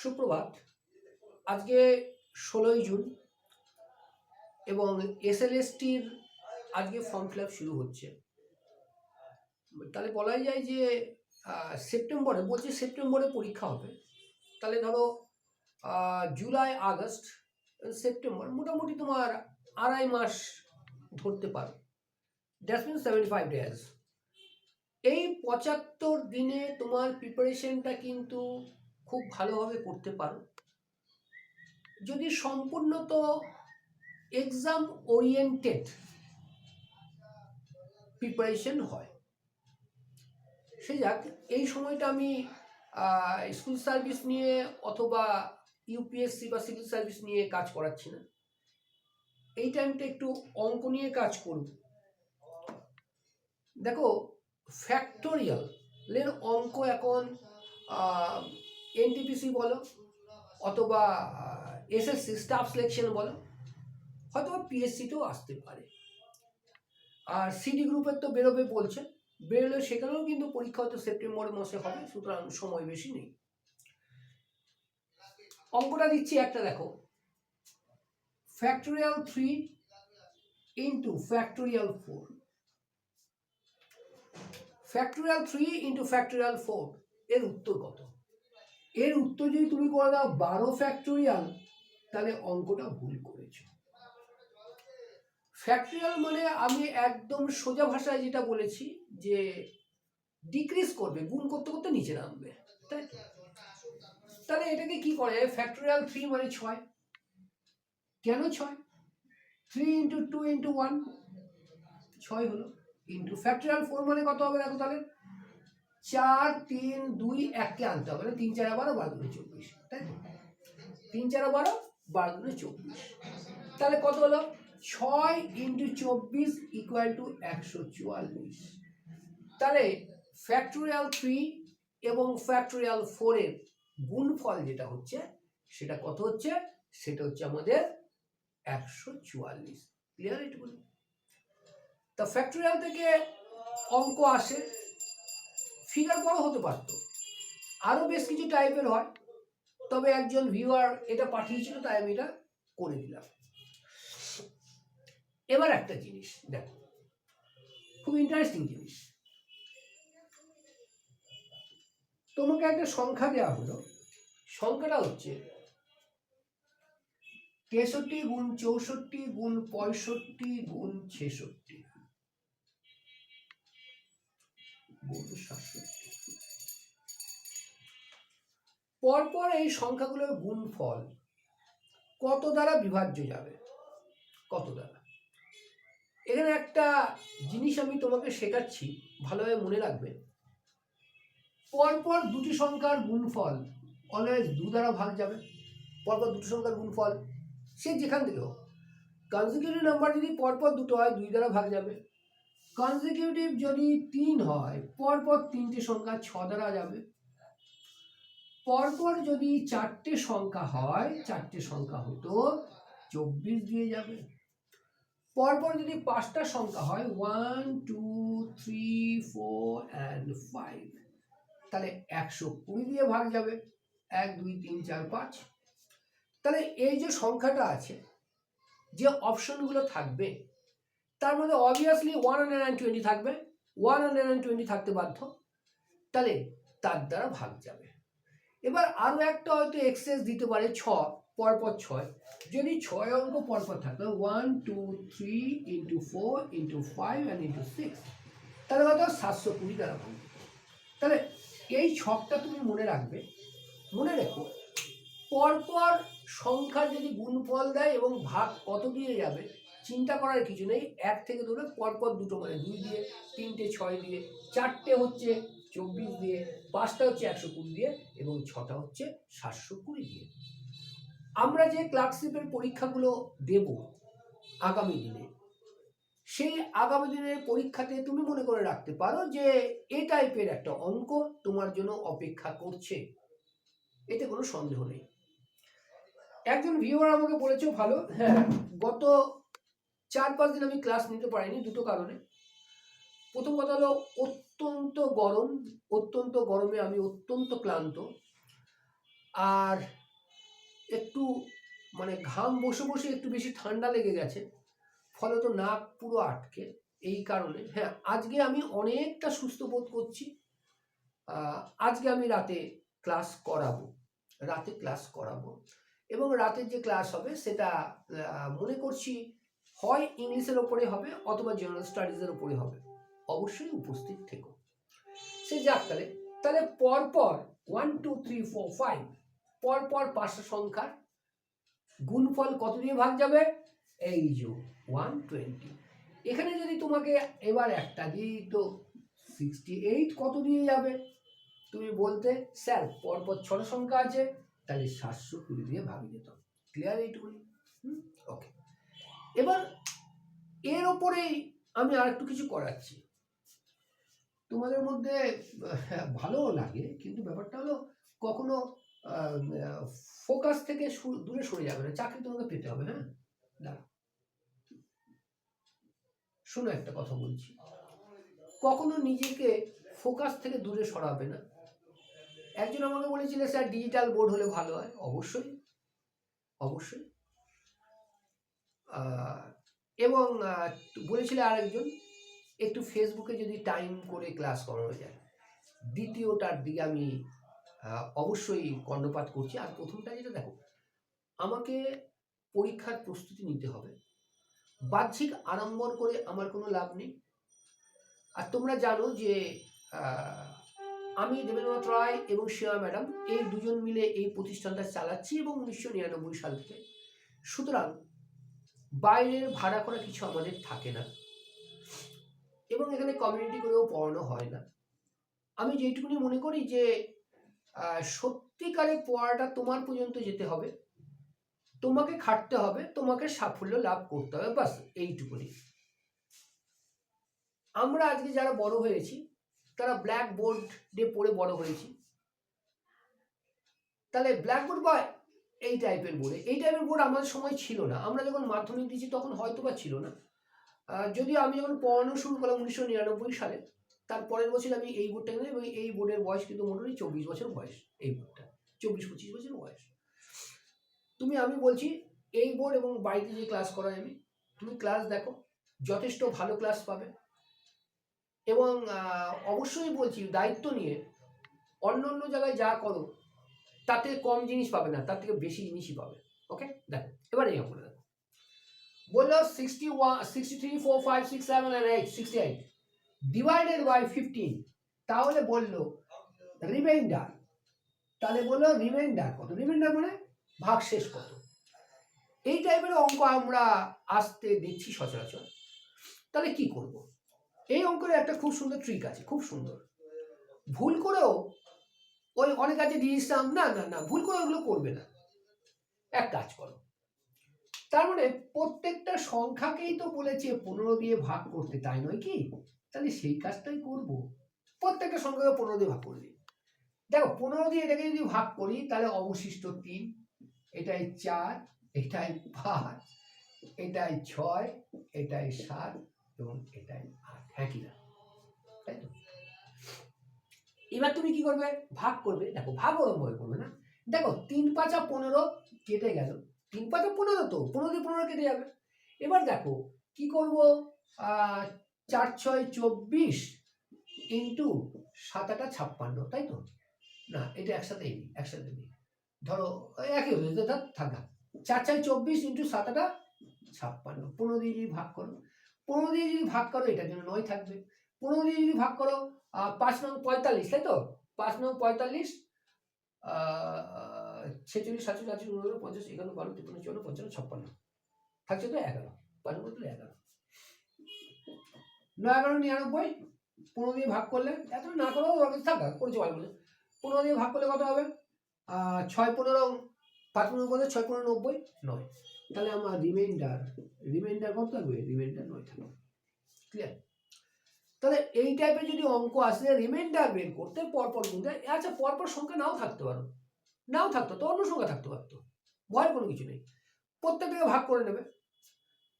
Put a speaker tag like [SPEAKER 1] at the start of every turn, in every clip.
[SPEAKER 1] সুপ্রভাত। আজকে ষোলোই জুন এবং এসএলএসটির আজকে ফর্ম ফিল শুরু হচ্ছে। তাহলে বলাই যায় যে সেপ্টেম্বরে, বলছে সেপ্টেম্বরে পরীক্ষা হবে। তাহলে ধরো জুলাই, আগস্ট, সেপ্টেম্বর, মোটামুটি তোমার আড়াই মাস ধরতে পারো। That's mean seventy five days এই পঁচাত্তর দিনে তোমার প্রিপারেশনটা কিন্তু খুব ভালোভাবে করতে পারো। যদি সম্পূর্ণত এক্সাম ওরিয়েন্টেড প্রিপারেশন হয়। সে যাক, এই সময়টা আমি স্কুল সার্ভিস নিয়ে অথবা ইউপিএসসি বা সিভিল সার্ভিস নিয়ে কাজ করাচ্ছি না। এই টাইমটা একটু অঙ্ক নিয়ে কাজ করব। দেখো ফ্যাক্টোরিয়াল এর অঙ্ক এখন এনটিপিসি বলো, অথবা এসএসসি স্টাফ সিলেকশন বলো হয়তো পিএসসিতেও আসতে পারে। আর সিডি গ্রুপের তো বেরোবে বলছে। বেরোলে সেখানেও কিন্তু পরীক্ষা হয়তো সেপ্টেম্বর মাসে হবে, সুতরাং সময় বেশি নেই। অঙ্কটা দিচ্ছি একটা দেখো। Factorial three into factorial four factorial three into factorial four এর উত্তর কত? এর উত্তর যদি তুমি করে দাও বারো ফ্যাক্টোরিয়াল তাহলে অঙ্কটা ভুল করেছ। ফ্যাক্টোরিয়াল মানে আমি একদম সোজা ভাষায় যেটা বলেছি যে ডিক্রিজ করবে, গুণ করতে করতে নিচে নামবে, তাই? তাহলে এটাকে কি করে? ফ্যাক্টোরিয়াল থ্রি মানে ছয়। কেন ছয়? Three into two into one ছয় হলো। ইন্টু ফ্যাক্টোরিয়াল ফোর মানে কত হবে দেখো তাহলে? চার, তিন, দুই, এককে আনতে হবে। না তিন, চার, বারো বারো দুই চব্বিশ, তাই তো? তিন, চার, বারো বারো দুই চব্বিশ। তাহলে কত হলো? ছয় ইন্টু চব্বিশ ইকুয়াল টু একশো চুয়াল্লিশ। তাহলে ফ্যাক্টোরিয়াল থ্রি এবং ফ্যাক্টোরিয়াল ফোরের গুণফল যেটা হচ্ছে, সেটা কত হচ্ছে? সেটা হচ্ছে আমাদের একশো চুয়াল্লিশ। ক্লিয়ার এটুকু তা ফ্যাক্টোরিয়াল থেকে অঙ্ক আসে। ফিগার বড় হতে পারত। আরও বেশ কিছু টাইপের হয়। তবে একজন ভিউয়ার এটা পাঠিয়েছিল, তাই আমি এটা করে দিলাম। এবার একটা জিনিস, দেখো। খুব ইন্টারেস্টিং জিনিস। তোমাকে একটা সংখ্যা দেওয়া হলো। সংখ্যাটা হচ্ছে তেষট্টি গুণ চৌষট্টি গুণ পঁয়ষট্টি গুণ ছেষট্টি। গুণ সাতষট্টি পরপর এই সংখ্যাগুলোর গুণফল কত দ্বারা বিভাজ্য যাবে? কত দ্বারা? এখানে একটা জিনিস আমি তোমাকে শেখাচ্ছি, ভালোভাবে মনে রাখবে। পরপর দুটি সংখ্যার গুণফল অলওয়েজ দু দ্বারা ভাগ যাবে। পরপর দুটি সংখ্যার গুণফল সে যেখান থেকে হোক। কনজিকিউটিভ নাম্বার যদি পরপর দুটো হয়, দুই দ্বারা ভাগ যাবে। কনজিকিউটিভ যদি তিন হয়, পরপর তিনটে সংখ্যা ছ দ্বারা যাবে। পরপর যদি চারটে সংখ্যা হয়, চারটে সংখ্যা হতো চব্বিশ দিয়ে যাবে। পরপর যদি পাঁচটা সংখ্যা হয় one two three four and five তাহলে একশো কুড়ি দিয়ে ভাগ যাবে। এক, দুই, তিন, চার, পাঁচ। তাহলে এই যে সংখ্যাটা আছে, যে অপশনগুলো থাকবে তার মধ্যে obviously one hundred and twenty থাকবে ওয়ান হান্ড্রেড অ্যান্ড টোয়েন্টি থাকতে বাধ্য। তাহলে তার দ্বারা ভাগ যাবে। এবার আরও একটা হয়তো এক্সেস দিতে পারে ছ, পরপর ছয়। যদি ছয় অঙ্ক পরপর থাকে one two three into four into five and into six তাহলে হয়তো সাতশো কুড়ি দ্বারা ভাগ তাহলে এই ছকটা তুমি মনে রাখবে, মনে রেখো, পরপর সংখ্যার যদি গুণফল দেয় এবং ভাগ কত দিয়ে যাবে চিন্তা করার কিছু নেই। এক থেকে ধরে পরপর দুটো মানে দুই দিয়ে, তিনটে, ছয় দিয়ে, চারটে হচ্ছে চব্বিশ দিয়ে, পাঁচটা হচ্ছে একশো কুড়ি দিয়ে এবং ছটা হচ্ছে সাতশো কুড়ি দিয়ে। আমরা যে ক্লার্কশিপের পরীক্ষাগুলো দেব আগামী দিনে, সেই আগামী দিনের পরীক্ষাতে তুমি মনে করে রাখতে পারো যে এই টাইপের একটা অঙ্ক তোমার জন্য অপেক্ষা করছে। এতে কোনো সন্দেহ নেই। একজন ভিউয়ার আমাকে বলেছে ভালো হ্যাঁ গত চার, পাঁচ দিন আমি ক্লাস নিতে পারিনি দুটো কারণে। প্রথম কথা হলো অত্যন্ত গরম, অত্যন্ত গরমে আমি অত্যন্ত ক্লান্ত। আর একটু মানে ঘাম বসে বসে একটু বেশি ঠান্ডা লেগে গেছে ফলে তো নাক পুরো আটকে, এই কারণে। হ্যাঁ আজকে আমি অনেকটা সুস্থ বোধ করছি। আজকে আমি রাতে ক্লাস করাবো, রাতে ক্লাস করাবো। এবং রাতের যে ক্লাস হবে সেটা মনে করছি হয় ইংলিশের ওপরে হবে অথবা জেনারেল স্টাডিজের ওপরে হবে। অবশ্যই উপস্থিত থেকো। সে যাক তাহলে। তাহলে পরপর one two three four five পরপর পাঁচটা সংখ্যার গুণফল কত দিয়ে ভাগ যাবে? এই যে ওয়ান টোয়েন্টি এখানে যদি তোমাকে এবার একটা দিই তো সিক্সটি এইট কত দিয়ে যাবে? তুমি বলতে, স্যার, পরপর ছটা সংখ্যা আছে, তাহলে সাতশো কুড়ি দিয়ে ভাগ যেত। ক্লিয়ার এইটুকুনি? ওকে এবার এর ওপরেই আমি আর একটু কিছু করাচ্ছি। তোমাদের মধ্যে আহ, ভালোও লাগে কিন্তু ব্যাপারটা হলো কখনো ফোকাস থেকে দূরে সরে যাবে না চাকরি তোমাকে পেতে হবে হ্যাঁ। শোনো একটা কথা বলছি। কখনো নিজেকে ফোকাস থেকে দূরে সরাবে না। একজন আমাকে বলেছিল স্যার ডিজিটাল বোর্ড হলে ভালো হয়। অবশ্যই অবশ্যই। এবং বলেছিল আরেকজন, একটু ফেসবুকে যদি টাইম করে ক্লাস করানো যায়। দ্বিতীয়টার দিকে আমি অবশ্যই কর্ণপাত করছি। আর প্রথমটা যেটা দেখো, আমাকে পরীক্ষার প্রস্তুতি নিতে হবে। বাহ্যিক আড়ম্বর করে আমার কোনো লাভ নেই। আর তোমরা জানো যে আমি দেবেন্দ্রনাথ রায় এবং শ্রেয়া ম্যাডাম, এই দুজন মিলে এই প্রতিষ্ঠানটা চালাচ্ছি এবং উনিশশো নিরানব্বই সাল থেকে। সুতরাং বাইরের ভাড়া করা কিছু আমাদের থাকে না। এবং এখানে কমিউনিটি করেও পড়ানো হয় না। আমি যেটুকুনি মনে করি যে সত্যিকারে পড়াটা তোমার পর্যন্ত যেতে হবে। তোমাকে খাটতে হবে, তোমাকে সাফল্য লাভ করতে হবে বাস এইটুকুনি। আমরা আজকে যারা বড় হয়েছি, তারা ব্ল্যাক বোর্ডে পড়ে বড় হয়েছি। তাহলে ব্ল্যাক বোর্ড বা এই টাইপের বোর্ডে এই টাইপের বোর্ড আমাদের সময় ছিল না। আমরা যখন মাধ্যমিক দিয়েছি তখন হয়তো বা ছিল না। যদিও আমি যখন পড়ানো শুরু করলাম উনিশশো নিরানব্বই সালে, তার পরের বছর আমি এই বোর্ডটা কিনে এবং এই বোর্ডের বয়স কিন্তু মোটামুটি চব্বিশ বছর বয়স এই বোর্ডটা চব্বিশ, পঁচিশ বছর বয়স। তুমি, আমি বলছি, এই বোর্ড এবং বাড়িতে যে ক্লাস করাই আমি, তুমি ক্লাস দেখো, যথেষ্ট ভালো ক্লাস পাবে। এবং অবশ্যই বলছি, দায়িত্ব নিয়ে অন্য অন্য জায়গায় যা করো তাতে কম জিনিস পাবে না, তার থেকে বেশি জিনিসই পাবে। ওকে দেখো, এবার এই অঙ্কটা দেখো। বলল sixty one sixty three four five six seven and eight sixty eight divided by fifteen তাহলে বলল রিমাইন্ডার তাহলে বলল রিমাইন্ডার কত? রিমাইন্ডার মানে ভাগ শেষ কত? এই টাইপের অঙ্ক আমরা আসতে দেখছি সচরাচর। তাহলে কি করব? এই অঙ্কের একটা খুব সুন্দর ট্রিক আছে, খুব সুন্দর। ভুল করেও ওই অনেক আছে দিয়েছিলাম না না না, ভুল করে ওগুলো করবে না। এক কাজ করো। তার মানে প্রত্যেকটা সংখ্যাকেই তো বলেছে পনেরো দিয়ে ভাগ করতে, তাই নয় কি? তাহলে সেই কাজটাই করব। প্রত্যেকটা সংখ্যাকে পনেরো দিয়ে ভাগ করে দেখো, পনেরো দিয়ে এটাকে যদি ভাগ করি, তাহলে অবশিষ্ট তিন, এটাই চার, এটাই পাঁচ, এটাই ছয়, এটাই সাত এবং এটাই আট। হ্যাঁ কি এবার তুমি কি করবে? ভাগ করবে। দেখো, ভাগ ওরমভাবে করবে না। দেখো, তিন পাঁচা পনেরো কেটে গেল। তিন পাঁচা পনেরো তো, পনেরো পনেরো কেটে যাবে। এবার দেখো, কি করব? চার ছয় চব্বিশ ইন্টু সাত আটা ছাপ্পান্ন, তাই তো? না, এটা একসাথে একসাথে ধরো, একই হচ্ছে ধর, থাকা চার চার চব্বিশ ইন্টু সাত আটা ছাপ্পান্ন। পনেরো দিয়ে যদি ভাগ করো, পনেরো দিয়ে যদি ভাগ করো, এটার জন্য নয় থাকবে। পনেরো দিয়ে যদি ভাগ করো পাঁচ নং পঁয়তাল্লিশ, তাই তো? পাঁচ নং পঁয়তাল্লিশ ছেচল্লিশ, সাতচল্লিশ, আটচল্লিশ, উননব্বই, পঞ্চাশ, একান্ন, বারো, তিপ্পান্ন, চুয়ান্ন, পঞ্চান্ন, ছাপ্পান্ন। থাকছে তো এগারো। পাঁচ নম্বর তাহলে এগারো। নয় এগারো নিরানব্বই, পনেরো দিয়ে ভাগ করলে, এত না কাছে থাকা করেছে ভালো বলে পনেরো দিয়ে ভাগ করলে কত হবে? ছয় পনেরো পাঁচ পনেরো বলে ছয় পনেরো নব্বই নয়। তাহলে আমার রিমাইন্ডার রিমাইন্ডার কত থাকবে? রিমাইন্ডার নয় থাকবে। ক্লিয়ার তাহলে এই টাইপের যদি অঙ্ক আসে রিমাইন্ডার বের করতে পরপর গুনতে আচ্ছা পরপর সংখ্যা নাও থাকতে পারো। নাও থাকতো তো, অন্য সংখ্যা থাকতে পারতো। ভয়ের কোনো কিছু নেই। প্রত্যেকটাকে ভাগ করে নেবে।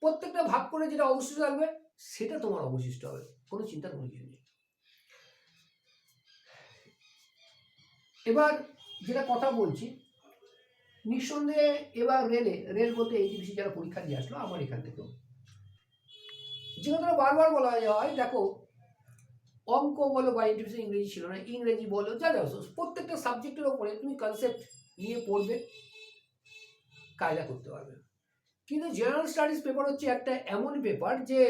[SPEAKER 1] প্রত্যেকটা ভাগ করে যেটা অবশিষ্ট থাকবে, সেটা তোমার অবশিষ্ট হবে। কোনো চিন্তার কোনো কিছু নেই। এবার যেটা কথা বলছি, নিঃসন্দেহে এবার রেলে রেল বলতে এই জিনিস যারা পরীক্ষা দিয়ে আসলো, আমার এখান থেকেও। যে কথাটা বারবার বলা হয়, দেখো অঙ্ক বলো বা ইন্টারভিউ ইংরেজি ছিল না, ইংরেজি বলো, যা যা প্রত্যেকটা সাবজেক্টের ওপরে তুমি কনসেপ্ট নিয়ে পড়বে, কায়দা করতে পারবে। কিন্তু জেনারেল স্টাডিজ পেপার হচ্ছে একটা এমন পেপার যে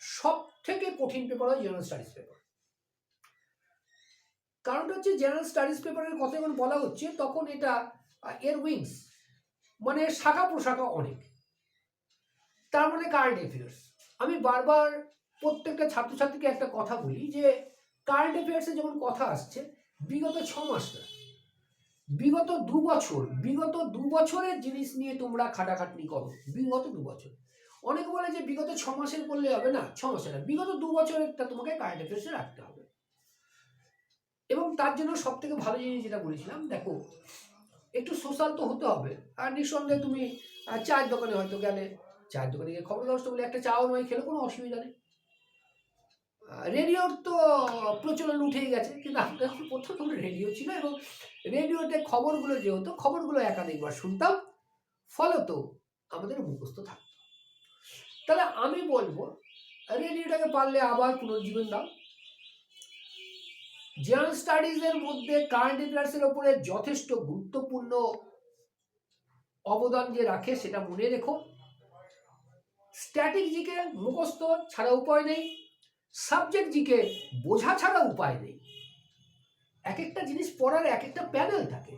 [SPEAKER 1] সব থেকে কঠিন পেপার হয় জেনারেল স্টাডিজ পেপার কারণটা হচ্ছে জেনারেল স্টাডিজ পেপারের কথা যখন বলা হচ্ছে, তখন এটা এর উইংস মানে শাখা প্রশাখা অনেক। তার মানে কারেন্ট অ্যাফেয়ার্স আমি বারবার প্রত্যেকটা ছাত্রছাত্রীকে একটা কথা বলি যে কারেন্ট অ্যাফেয়ার্সে যেমন কথা আসছে, বিগত ছ মাস না বিগত দু বছর, বিগত দু বছরের জিনিস নিয়ে তোমরা খাটাখাটনি করো, বিগত দু বছর। অনেকে বলে যে বিগত ছ মাসের করলে হবে না, ছ মাসের না, বিগত দু বছরেরটা তোমাকে কারেন্ট অ্যাফেয়ার্সে রাখতে হবে। এবং তার জন্য সব থেকে ভালো জিনিস যেটা বলেছিলাম, দেখো, একটু সোশ্যাল তো হতে হবে, আর নিঃসন্দেহে তুমি চায়ের দোকানে হয়তো গেলে, চায়ের দোকানে গিয়ে খবর দশটা বলে, একটা চাও নয়, খেলে কোনো অসুবিধা নেই। রেডিওর তো প্রচলন উঠেই গেছে, কিন্তু আমাদের প্রথম তখন রেডিও ছিল এবং রেডিওতে খবরগুলো যে হতো, খবরগুলো একাধিকবার শুনতাম, ফলত আমাদের মুখস্থ থাকতো। তাহলে আমি বলব, রেডিওটাকে পারলে আবার পুনর্জীবন দাও। জেনারেল স্টাডিজের মধ্যে কারেন্ট অ্যাফেয়ার্সের ওপরে যথেষ্ট গুরুত্বপূর্ণ অবদান যে রাখে সেটা মনে রেখো। স্ট্যাটিক জিকে মুখস্থ ছাড়া উপায় নেই। সাবজেক্ট জিকে বোঝা ছাড়া উপায় নেই। এক একটা জিনিস পড়ার এক একটা প্যানেল থাকে।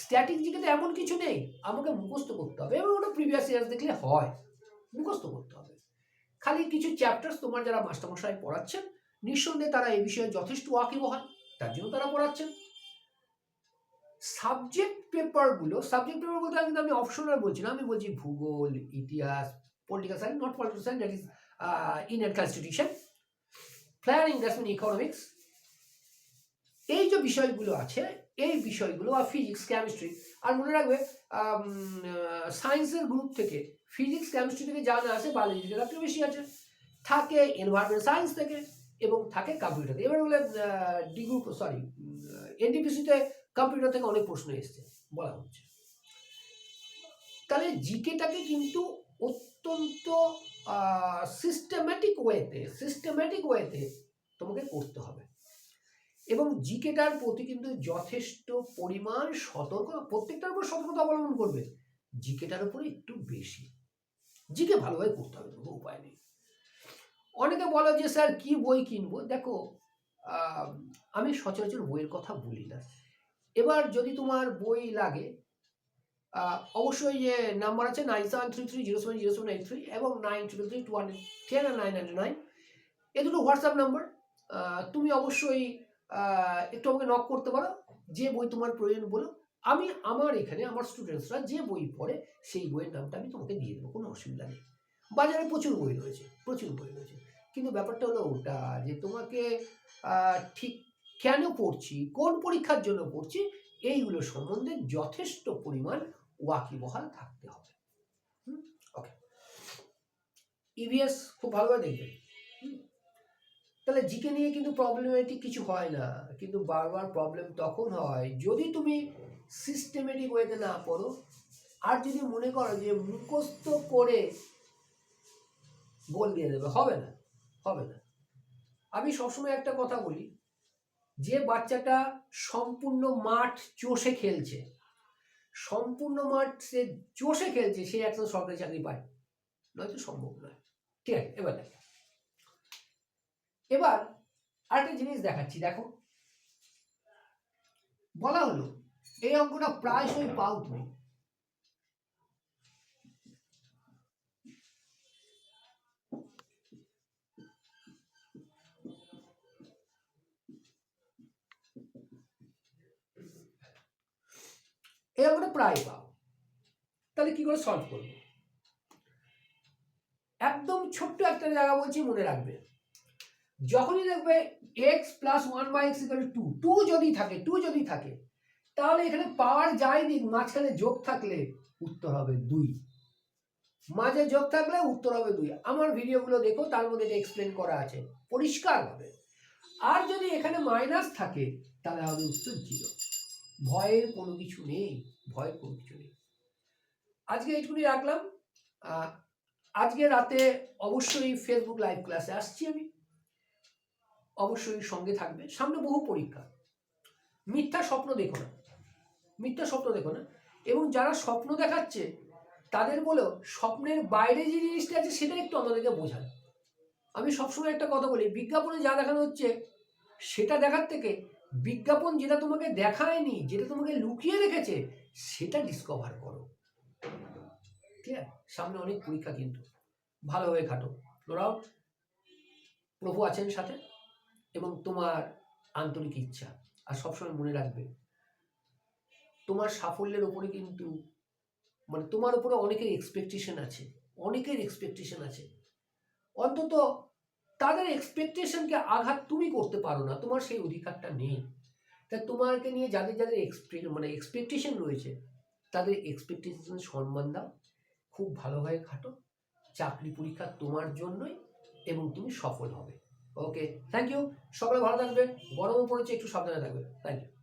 [SPEAKER 1] স্ট্যাটিক জিকে তো এমন কিছু নেই, আমাকে মুখস্থ করতে হবে। এবং ওটা প্রিভিয়াস ইয়ার্স দেখলে হয়, মুখস্থ করতে হবে। খালি কিছু চ্যাপ্টার্স তোমার যারা মাস্টারমশাই পড়াচ্ছেন, নিঃসন্দেহে তারা এই বিষয়ে যথেষ্ট ওয়াকিবহাল তার জন্য তারা পড়াচ্ছেন। সাবজেক্ট পেপারগুলো সাবজেক্ট পেপার বলতে কিন্তু আমি অপশনাল বলছি না আমি বলছি ভূগোল, ইতিহাস political science not political science that is Indian constitution planning mean economics এই যে বিষয়গুলো আছে, এই বিষয়গুলো বা ফিজিক্স কেমিস্ট্রি আর মনে রাখবে সায়েন্সের গ্রুপ থেকে ফিজিক্স কেমিস্ট্রি থেকে যা না আছে বায়োলজি থেকে তার বেশি আছে। থাকে এনভায়রনমেন্ট সায়েন্স থেকে এবং থাকে কম্পিউটার থেকে। এবার বলে ডি গ্রুপ সরি এনটিপিসিতে কম্পিউটার থেকে অনেক প্রশ্ন এসছে, বলা হচ্ছে। তাহলে জিকেটাকে কিন্তু অত্যন্ত সিস্টেম্যাটিক ওয়েতে সিস্টেম্যাটিক ওয়েতে তোমাকে করতে হবে। এবং জিকেটার প্রতি কিন্তু যথেষ্ট পরিমাণ সতর্ক, প্রত্যেকটার উপর সতর্কতা অবলম্বন করবে। জিকেটার উপরে একটু বেশি। জিকে ভালোভাবে করতে হবে, কোনো উপায় নেই। অনেকে বলো যে, স্যার, কি বই কিনবো? দেখো আমি সচরাচর বইয়ের কথা বলি না। এবার যদি তোমার বই লাগে অবশ্যই যে নাম্বার আছে nine seven three three zero seven zero seven eight three এবং nine triple three two hundred ten আর নাইন হান্ড্রেড নাইন এ দুটো হোয়াটসঅ্যাপ নাম্বার তুমি অবশ্যই একটু আমাকে নক করতে পারো। যে বই তোমার প্রয়োজন বলো। আমি, আমার এখানে, আমার স্টুডেন্টসরা যে বই পড়ে, সেই বইয়ের নামটা আমি তোমাকে দিয়ে দেবো, কোনো অসুবিধা নেই। বাজারে প্রচুর বই রয়েছে, প্রচুর বই রয়েছে। কিন্তু ব্যাপারটা হলো ওটা, যে তোমাকে ঠিক কেন পড়ছি, কোন পরীক্ষার জন্য পড়ছি, এইগুলো সম্বন্ধে যথেষ্ট পরিমাণ ওয়াকিবহাল থাকতে হবে। ওকে ইভিএস খুব ভালোভাবে দেখবেন। হুম? তাহলে জিকে নিয়ে কিন্তু প্রবলেমেটিক কিছু হয় না। কিন্তু বারবার প্রবলেম তখন হয় যদি তুমি সিস্টেমেটিক ওয়েতে না পড়ো। আর যদি মনে করো যে মুখস্থ করে বল দিয়ে দেবে, হবে না হবে না। আমি সবসময় একটা কথা বলি, যে বাচ্চাটা সম্পূর্ণ মাঠ চষে খেলছে সম্পূর্ণ মাঠ সে চষে খেলছে, সে একজন সরকারি চাকরি পায় নয়তো সম্ভব নয়। ঠিক আছে, এবার দেখো। এবার আরেকটা জিনিস দেখাচ্ছি, দেখো। বলা হলো, এই অঙ্কটা প্রায়শই পাও তুমি। এই অঙ্কটা প্রায় পাও তাহলে কি করে সলভ করব? একদম ছোট্ট একটা জায়গা বলছি, মনে রাখবে। যখনই দেখবে x plus one by x equal two two যদি থাকে টু যদি থাকে, তাহলে এখানে পাওয়ার দিক, মাঝখানে যোগ থাকলে উত্তর হবে দুই। মাঝে যোগ থাকলে উত্তর হবে দুই। আমার ভিডিওগুলো দেখো, তার মধ্যে এটা এক্সপ্লেন করা আছে পরিষ্কার হবে আর যদি এখানে মাইনাস থাকে, তাহলে হবে উত্তর জিরো ভয়ের কোনো কিছু নেই। ভয়ের কোনো কিছু নেই আজকে এইটুকুনি রাখলাম। আজকে রাতে অবশ্যই ফেসবুক লাইভ ক্লাসে আসছি আমি। অবশ্যই সঙ্গে থাকবে। সামনে বহু পরীক্ষা। মিথ্যা স্বপ্ন দেখো না। মিথ্যা স্বপ্ন দেখো না। এবং যারা স্বপ্ন দেখাচ্ছে, তাদের বলেও স্বপ্নের বাইরে যে জিনিসটা আছে, সেটা একটু আমাদেরকে বোঝান। আমি সবসময় একটা কথা বলি, বিজ্ঞাপনে যা দেখানো হচ্ছে, সেটা দেখার থেকে বিজ্ঞাপন যেটা তোমাকে দেখায়নি, যেটা তোমাকে লুকিয়ে রেখেছে সেটা ডিসকভার করো। ক্লিয়ার সামনে অনেক পরীক্ষা কিন্তু। ভালোভাবে খাটো। নো ডাউট প্রভু আছেন সাথে এবং তোমার আন্তরিক ইচ্ছা। আর সবসময় মনে রাখবে, তোমার সাফল্যের ওপরে কিন্তু মানে তোমার উপরে অনেকের এক্সপেকটেশন আছে। অনেকের এক্সপেকটেশন আছে। অন্তত তাদের এক্সপেকটেশনকে আঘাত তুমি করতে পারো না। তোমার সেই অধিকারটা নেই। তাই তোমাকে নিয়ে যাদের যাদের এক্সপে মানে এক্সপেকটেশন রয়েছে, তাদের এক্সপেকটেশন সম্মান দাও। খুব ভালোভাবে খাটো। চাকরি পরীক্ষা তোমার জন্যই এবং তুমি সফল হবে। ওকে থ্যাংক ইউ সকালে ভালো থাকবে গরমও পড়েছে, একটু সাবধানে থাকবে থ্যাংক ইউ